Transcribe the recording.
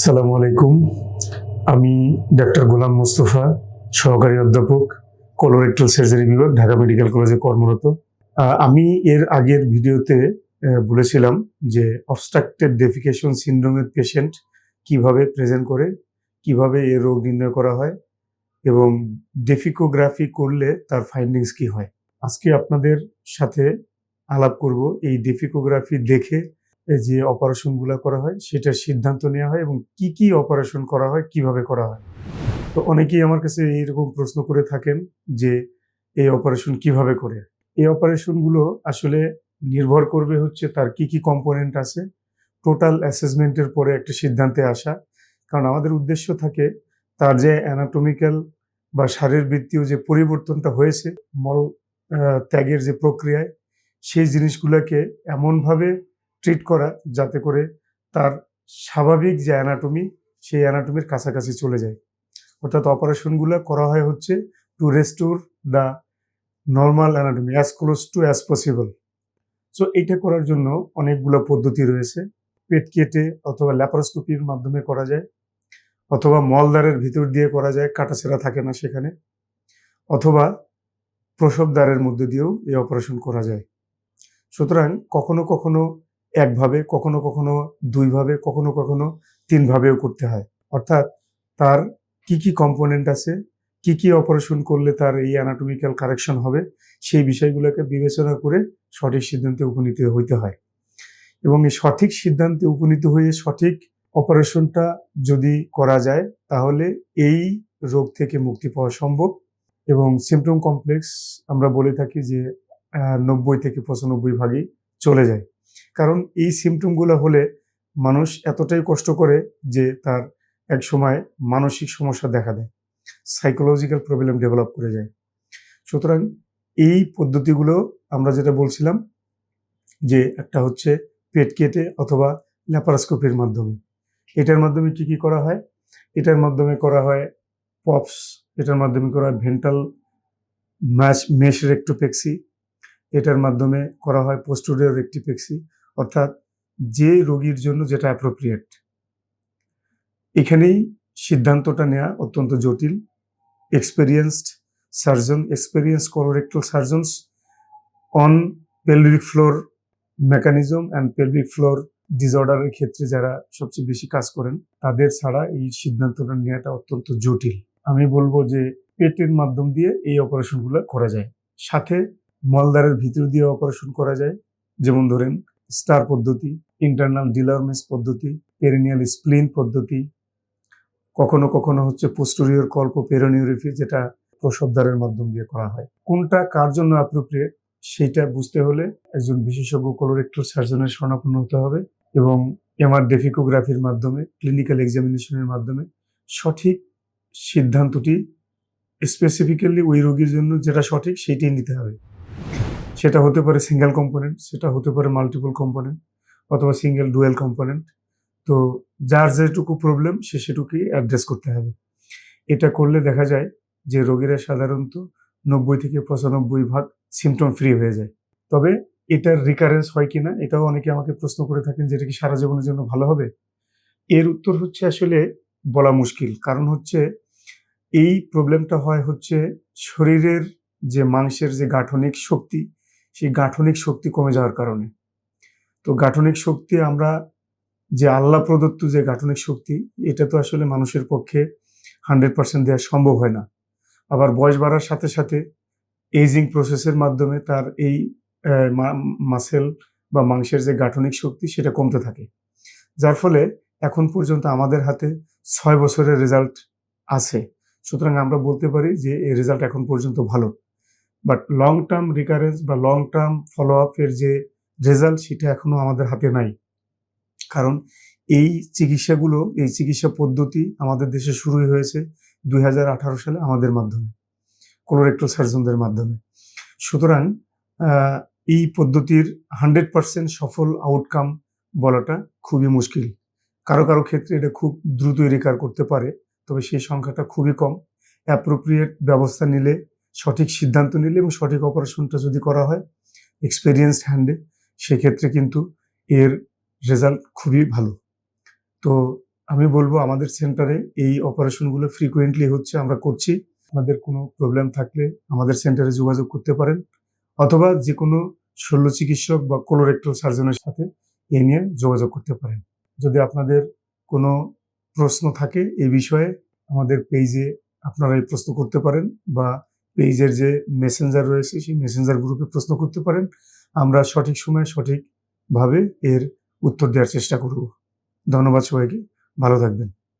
আসসালামু আলাইকুম। আমি ডাক্তার গোলাম মোস্তফা, সহকারী অধ্যাপক কোলোরেক্টাল সার্জারি বিভাগ, ঢাকা মেডিকেল কলেজে কর্মরত। আমি এর আগের ভিডিওতে বলেছিলাম যে অবস্ট্রাক্টেড ডেফিকেশন সিন্ড্রোমের পেশেন্ট কীভাবে প্রেজেন্ট করে, কীভাবে এর রোগ নির্ণয় করা হয় এবং ডেফিকোগ্রাফি করলে তার ফাইন্ডিংস কি হয়। আজকে আপনাদের সাথে আলাপ করব এই ডেফিকোগ্রাফি দেখে যে অপারেশনগুলো করা হয়, সেটার সিদ্ধান্ত নেওয়া হয় এবং কি কি অপারেশন করা হয়, কীভাবে করা হয়? তো অনেকেই আমার কাছে এইরকম প্রশ্ন করে থাকেন যে, এই অপারেশন কীভাবে করে? এই অপারেশনগুলো আসলে নির্ভর করবে হচ্ছে তার কি কি কম্পোনেন্ট আছে টোটাল অ্যাসেসমেন্টের পরে একটা সিদ্ধান্তে আসা। কারণ আমাদের উদ্দেশ্য থাকে তার যে অ্যানাটমিক্যাল বা শারীরবৃত্তীয় যে পরিবর্তনটা হয়েছে, মল ত্যাগের যে প্রক্রিয়ায়, সেই জিনিসগুলোকে এমনভাবে ট্রিট করা যাতে করে তার স্বাভাবিক যে অ্যানাটমি সেই অ্যানাটমির কাছাকাছি চলে যায়। অর্থাৎ অপারেশনগুলো করা হয় হচ্ছে to restore the normal anatomy as close to as possible so এইটা করার জন্য অনেকগুলো পদ্ধতি রয়েছে। পেট কেটে অথবা ল্যাপারোস্কোপির মাধ্যমে করা যায়, অথবা মলদ্বারের ভিতর দিয়ে করা যায়, কাটাছেড়া থাকে না সেখানে, অথবা প্রসবদ্বারের মধ্যে দিয়েও এই অপারেশন করা যায়। সুতরাং কখনো কখনো একভাবে, কখনো কখনো দুইভাবে, কখনো কখনো তিনভাবেও করতে হয়। অর্থাৎ তার কি কি কম্পোনেন্ট আছে, কি কি অপারেশন করলে তার এই অ্যানাটমিক্যাল কারেকশন হবে, সেই বিষয়গুলোকে বিবেচনা করে সঠিক সিদ্ধান্তে উপনীত হইতে হয়। এবং এই সঠিক সিদ্ধান্তে উপনীত হয়ে সঠিক অপারেশনটা যদি করা যায়, তাহলে এই রোগ থেকে মুক্তি পাওয়া সম্ভব। এবং সিমটম কমপ্লেক্স আমরা বলে থাকি যে নব্বই থেকে পঁচানব্বই ভাগই চলে যায়। কারণ এই সিমটমগুলো হলে মানুষ এতটাই কষ্ট করে যে তার এক সময় মানসিক সমস্যা দেখা দেয় সাইকোলজিক্যাল প্রবলেম ডেভেলপ করে যায়। সুতরাং এই পদ্ধতিগুলো আমরা যেটা বলছিলাম যে একটা হচ্ছে পেট কেটে অথবা ল্যাপারোস্কোপির মাধ্যমে। এটার মাধ্যমে কি কি করা হয়? এটার মাধ্যমে করা হয় পপস এটার মাধ্যমে করা হয় ভেন্টাল ম্যাশ মেশ রেক্টোপেক্সি এটার মাধ্যমে করা হয় পোস্টোরিয়র রেক্টিপেক্সি অর্থাৎ যে রোগীর জন্য যেটা অ্যাপ্রোপ্রিয়েট এখানেই সিদ্ধান্তটা নেওয়া অত্যন্ত জটিল। Experienced surgeon experience colorectal surgeons on pelvic floor mechanism and pelvic floor ডিসঅর্ডারের ক্ষেত্রে যারা সবচেয়ে বেশি কাজ করেন, তাদের ছাড়া এই সিদ্ধান্তটা নেওয়াটা অত্যন্ত জটিল। আমি বলব যে পেটের মাধ্যম দিয়ে এই অপারেশনগুলো করা যায়। সাথে মলদ্বারের ভিতর দিয়ে অপারেশন করা যায়। যেমন ধরেন স্টার পদ্ধতি ইন্টারনাল ডিলারমেস পদ্ধতি পেরিনিয়াল স্প্লিন পদ্ধতি, কখনো কখনো হচ্ছে পোস্টোরিয়র কল্প পেরোনিউরিফি যেটা প্রসবদ্বারের মাধ্যম দিয়ে করা হয়। কোনটা কার জন্য অ্যাপ্রোপ্রিয়েট সেটা বুঝতে হলে একজন বিশেষজ্ঞ কোলোরেক্টাল সার্জনের শরণাপন্ন হতে হবে এবং এমআর ডেফিকোগ্রাফির মাধ্যমে ক্লিনিক্যাল এক্সামিনেশনের মাধ্যমে সঠিক সিদ্ধান্তটি স্পেসিফিক্যালি ওই রোগীর জন্য যেটা সঠিক সেইটাই নিতে হবে। সেটা হতে পারে সিঙ্গেল কম্পোনেন্ট সেটা হতে পারে মাল্টিপল কম্পোনেন্ট অথবা সিঙ্গেল ডুয়েল কম্পোনেন্ট তো যার যেটুকু প্রবলেম সে সেটুকুই অ্যাড্রেস করতে হবে। এটা করলে দেখা যায় যে রোগীরা সাধারণত নব্বই থেকে পঁচানব্বই ভাগ সিমটম ফ্রি হয়ে যায়। তবে এটার রিকারেন্স হয় কিনা, এটাও অনেকে আমাকে প্রশ্ন করে থাকেন যেটা কি সারা জীবনের জন্য ভালো হবে? এর উত্তর হচ্ছে আসলে বলা মুশকিল। কারণ হচ্ছে এই প্রবলেমটা হয় হচ্ছে শরীরের যে মাংসের যে গাঠনিক শক্তি সেই গাঠনিক শক্তি কমে যাওয়ার কারণে। তো গাঠনিক শক্তি আমরা যে আল্লাহ প্রদত্ত যে গাঠনিক শক্তি, এটা তো আসলে মানুষের পক্ষে হান্ড্রেড পার্সেন্ট দেওয়া সম্ভব হয় না। আবার বয়স বাড়ার সাথে সাথে এইজিং প্রসেসের মাধ্যমে তার এই মাসেল বা মাংসের যে গাঠনিক শক্তি, সেটা কমতে থাকে। যার ফলে এখন পর্যন্ত আমাদের হাতে ছয় বছরের রেজাল্ট আছে। সুতরাং আমরা বলতে পারি যে, এই রেজাল্ট এখন পর্যন্ত ভালো। বাট লং টার্ম রিকারেন্স বা লং টার্ম ফলো আপের যে রেজাল্ট সেটা এখনও আমাদের হাতে নাই। কারণ এই চিকিৎসাগুলো, এই চিকিৎসা পদ্ধতি আমাদের দেশে শুরুই হয়েছে দু হাজার আঠারো সালে আমাদের মাধ্যমে কোলোরেক্টাল সার্জনদের মাধ্যমে। সুতরাং এই পদ্ধতির হান্ড্রেড পার্সেন্ট সফল আউটকাম বলাটা খুবই মুশকিল। কারও কারও ক্ষেত্রে এটা খুব দ্রুতই রিকার করতে পারে, তবে সেই সংখ্যাটা খুবই কম। অ্যাপ্রোপ্রিয়েট ব্যবস্থা নিলে সঠিক সিদ্ধান্ত নিলে এবং সঠিক অপারেশনটা যদি করা হয় এক্সপেরিয়েন্সড হ্যান্ডে সেক্ষেত্রে কিন্তু এর রেজাল্ট খুবই ভালো। তো আমি বলব আমাদের সেন্টারে এই অপারেশনগুলো ফ্রিকোয়েন্টলি হচ্ছে, আমরা করছি। আপনাদের কোনো প্রবলেম থাকলে আমাদের সেন্টারে যোগাযোগ করতে পারেন। অথবা যে কোনো শল্য চিকিৎসক বা কোলোরেক্টাল সার্জনের সাথে এ নিয়ে যোগাযোগ করতে পারেন। যদি আপনাদের কোনো প্রশ্ন থাকে এই বিষয়ে, আমাদের পেজে আপনারা এই প্রশ্ন করতে পারেন বা পেজের যে মেসেঞ্জার রয়েছে, সেই মেসেঞ্জার গ্রুপে প্রশ্ন করতে পারেন। আমরা সঠিক সময়ে সঠিকভাবে এর উত্তর দেওয়ার চেষ্টা করব। ধন্যবাদ সবাইকে। ভালো থাকবেন।